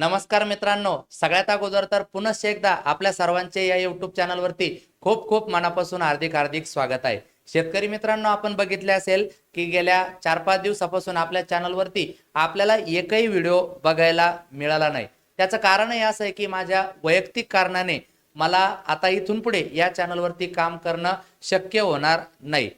नमस्कार मित्रांनो सगळ्यात अगोदर तर पुनश्च एकदा आपल्या सर्वांचे या युट्यूब चॅनलवरती खूप खूप मनापासून हार्दिक हार्दिक स्वागत आहे. शेतकरी मित्रांनो आपण बघितले असेल की गेल्या चार पाच दिवसापासून आपल्या चॅनलवरती आपल्याला एकही व्हिडिओ बघायला मिळाला नाही. त्याचं कारणही असं आहे की माझ्या वैयक्तिक कारणाने मला आता इथून पुढे या चॅनलवरती काम करणं शक्य होणार नाही.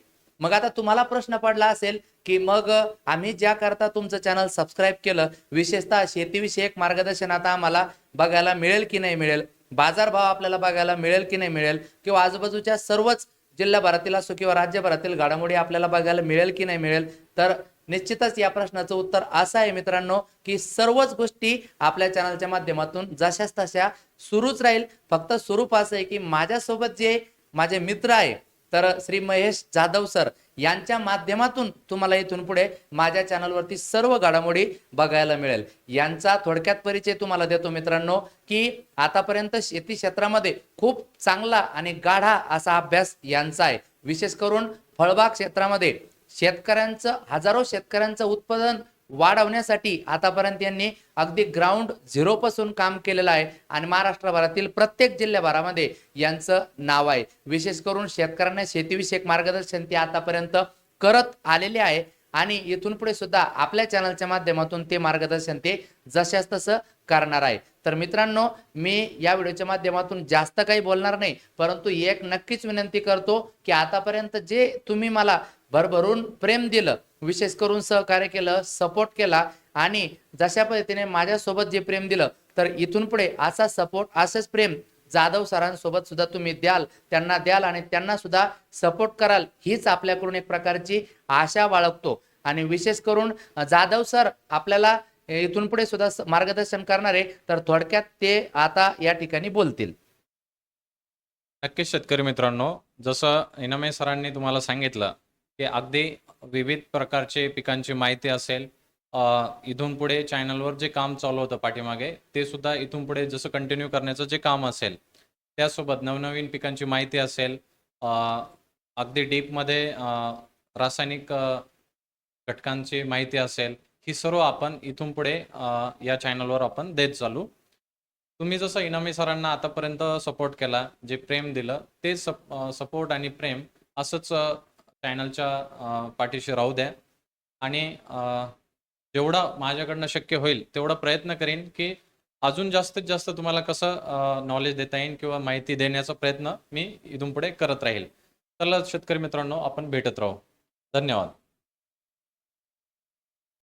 मग आता तुम्हाला प्रश्न पडला असेल की मग आम्ही ज्या करता तुमचं चॅनल सबस्क्राईब केलं विशेषतः शेतीविषयक मार्गदर्शन आता आम्हाला बघायला मिळेल की नाही मिळेल बाजारभाव आपल्याला बघायला मिळेल की नाही मिळेल किंवा आजूबाजूच्या सर्वच जिल्ह्याभरातील असो किंवा राज्यभरातील घडामोडी आपल्याला बघायला मिळेल की नाही मिळेल तर निश्चितच या प्रश्नाचं उत्तर असं आहे मित्रांनो की सर्वच गोष्टी आपल्या चॅनलच्या माध्यमातून जशाच तशा सुरूच राहील. फक्त स्वरूप असं आहे की माझ्यासोबत जे माझे मित्र आहे तर श्री महेश जाधव सर यांच्या माध्यमातून तुम्हाला इथून पुढे माझ्या चॅनलवरती सर्व घडामोडी बघायला मिळेल. यांचा थोडक्यात परिचय तुम्हाला देतो मित्रांनो की आतापर्यंत शेती क्षेत्रामध्ये खूप चांगला आणि गाढा असा अभ्यास यांचा आहे. विशेष करून फळबाग क्षेत्रामध्ये शेतकऱ्यांचं हजारो शेतकऱ्यांचं उत्पादन वाढवण्यासाठी आतापर्यंत यांनी अगदी ग्राउंड झिरोपासून काम केलेलं आहे. आणि महाराष्ट्रभरातील प्रत्येक जिल्ह्याभरामध्ये यांचं नाव आहे. विशेष करून शेतकऱ्यांना शेतीविषयक मार्गदर्शन ते आतापर्यंत करत आलेले आहे. आणि इथून पुढे सुद्धा आपल्या चॅनलच्या माध्यमातून ते मार्गदर्शन ते जशास तसं करणार आहे. तर मित्रांनो मी या व्हिडिओच्या माध्यमातून जास्त काही बोलणार नाही परंतु एक नक्कीच विनंती करतो की आतापर्यंत जे तुम्ही मला भरभरून प्रेम दिलं विशेष करून सहकार्य केलं सपोर्ट केला आणि जशा पद्धतीने माझ्यासोबत जे प्रेम दिलं तर इथून पुढे असा सपोर्ट असंच प्रेम जाधव सरांसोबत सुद्धा तुम्ही द्याल त्यांना द्याल आणि त्यांना सुद्धा सपोर्ट कराल हीच आपल्याकडून एक प्रकारची आशा बाळगतो. आणि विशेष करून जाधव सर आपल्याला इथून पुढे सुद्धा मार्गदर्शन करणारे तर थोडक्यात ते आता या ठिकाणी बोलतील. नक्कीच शेतकरी मित्रांनो जसं इनामे सरांनी तुम्हाला सांगितलं की अगदी विविध प्रकारचे पिकांची माहिती असेल. इथून पुढे चॅनलवर जे काम चालू होतं पाठीमागे ते सुद्धा इथून पुढे जसं कंटिन्यू करण्याचं जे काम असेल त्यासोबत नवनवीन पिकांची माहिती असेल. अगदी डीपमध्ये रासायनिक घटकांची माहिती असेल ही सर्व आपण इथून पुढे या चॅनलवर आपण देत चालू. तुम्ही जसं इनामी सरांना आतापर्यंत सपोर्ट केला जे प्रेम दिलं ते सप सपोर्ट आणि प्रेम असंच चॅनलच्या पाठीशी राहू द्या. आणि जेवढा जेवढं माझ्याकडनं शक्य होईल तेवढा प्रयत्न करीन की अजून जास्तीत जास्त तुम्हाला कसं नॉलेज देता येईल किंवा माहिती देण्याचा प्रयत्न मी इथून पुढे करत राहील. चला शेतकरी मित्रांनो आपण भेटत राहू. धन्यवाद.